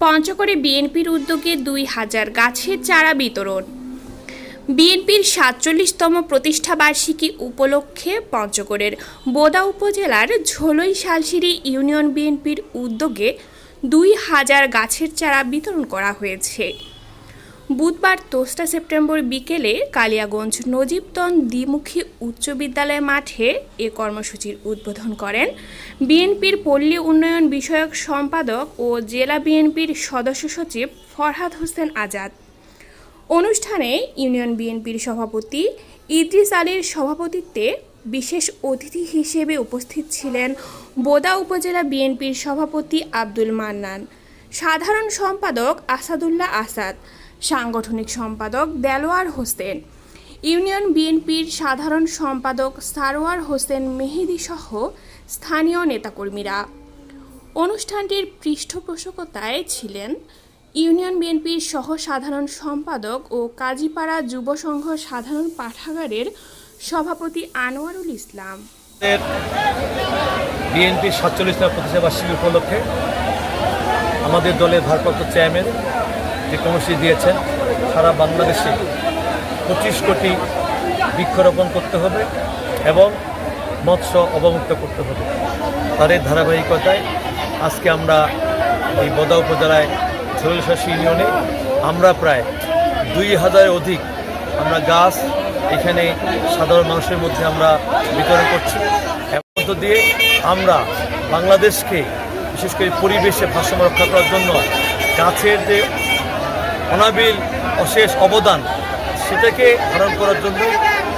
পঞ্চগড়ে বিএনপির উদ্যোগে দুই হাজার গাছের চারা বিতরণ। বিএনপির সাতচল্লিশতম প্রতিষ্ঠাবার্ষিকী উপলক্ষে পঞ্চগড়ের বোদা উপজেলার ঝোলই শালসিরি ইউনিয়ন বিএনপির উদ্যোগে দুই হাজার গাছের চারা বিতরণ করা হয়েছে। বুধবার দোসরা সেপ্টেম্বর বিকেলে কালিয়াগঞ্জ নজিবতন দ্বিমুখী উচ্চ বিদ্যালয় মাঠে এ কর্মসূচির উদ্বোধন করেন। বিএনপির পল্লী উন্নয়ন বিষয়ক সম্পাদক ও জেলা বিএনপির সদস্য সচিব ফরহাদ হোসেন আজাদ। অনুষ্ঠানে ইউনিয়ন বিএনপির সভাপতি ইদ্রিস আলীর সভাপতিত্বে বিশেষ অতিথি হিসেবে উপস্থিত ছিলেন বোদা উপজেলা বিএনপির সভাপতি আব্দুল মান্নান। সাধারণ সম্পাদক আসাদুল্লাহ আসাদ সাংগঠনিক সম্পাদক দেলোয়ার হোসেন। ইউনিয়ন বিএনপির সাধারণ সম্পাদক সারোয়ার হোসেন মেহেদি সহ স্থানীয় নেতাকর্মীরা। অনুষ্ঠানটির পৃষ্ঠপোষকতায় ছিলেন ইউনিয়ন বিএনপির সহ সাধারণ সম্পাদক ও কাজীপাড়া যুব সংঘ সাধারণ পাঠাগারের সভাপতি আনোয়ারুল ইসলাম। বিএনপির সাতচল্লিশতম প্রতিষ্ঠাবার্ষিকী উপলক্ষে আমাদের দলের ভারপ্রাপ্ত চেয়ারম্যান যে কর্মসূচি দিয়েছেন, সারা বাংলাদেশে পঁচিশ কোটি বৃক্ষরোপণ করতে হবে এবং মৎস্য অবমুক্ত করতে হবে। তার এই ধারাবাহিকতায় আজকে আমরা এই বদা উপজেলায় ঝোলশাসী ইউনিয়নে আমরা প্রায় দুই হাজারের অধিক আমরা গাছ এখানে সাধারণ মানুষের মধ্যে আমরা বিতরণ করছি। মধ্য দিয়ে আমরা বাংলাদেশকে বিশেষ করে পরিবেশে ভারসাম্য রক্ষা করার জন্য গাছের যে অনাবিল অশেষ অবদান সেটাকে ধারণ করার জন্য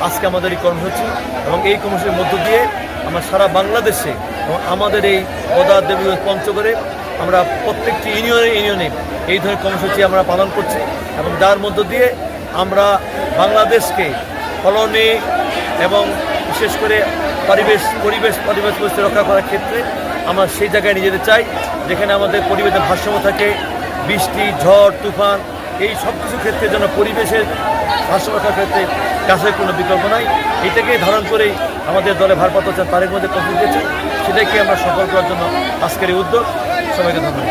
আজকে আমাদের এই কর্মসূচি এবং এই কর্মসূচির মধ্য দিয়ে আমরা সারা বাংলাদেশে এবং আমাদের এই পদা দেবী পঞ্চগড়ে আমরা প্রত্যেকটি ইউনিয়নে ইউনিয়নে এই ধরনের কর্মসূচি আমরা পালন করছি এবং যার মধ্য দিয়ে আমরা বাংলাদেশকে ফলনে এবং বিশেষ করে পরিবেশ পরিবেশ পরিবেশ পরিস্থিতি রক্ষা করার ক্ষেত্রে আমরা সেই জায়গায় নিয়ে যেতে চাই, যেখানে আমাদের পরিবেশের ভারসাম্য থাকে, বৃষ্টি, ঝড়, তুফান এই সব কিছু ক্ষেত্রে যেন পরিবেশের ভারসাম্য রক্ষার ক্ষেত্রে গাছের কোনো বিকল্প নাই। এটাকে ধারণ করেই আমাদের দলে ভারপ্রাপ্ত হচ্ছেন তারেক মধ্যে কর্মসূচি দিয়েছেন, সেটাকে আমরা সফল করার জন্য আজকের এই উদ্যোগ। সবাইকে ধন্যবাদ।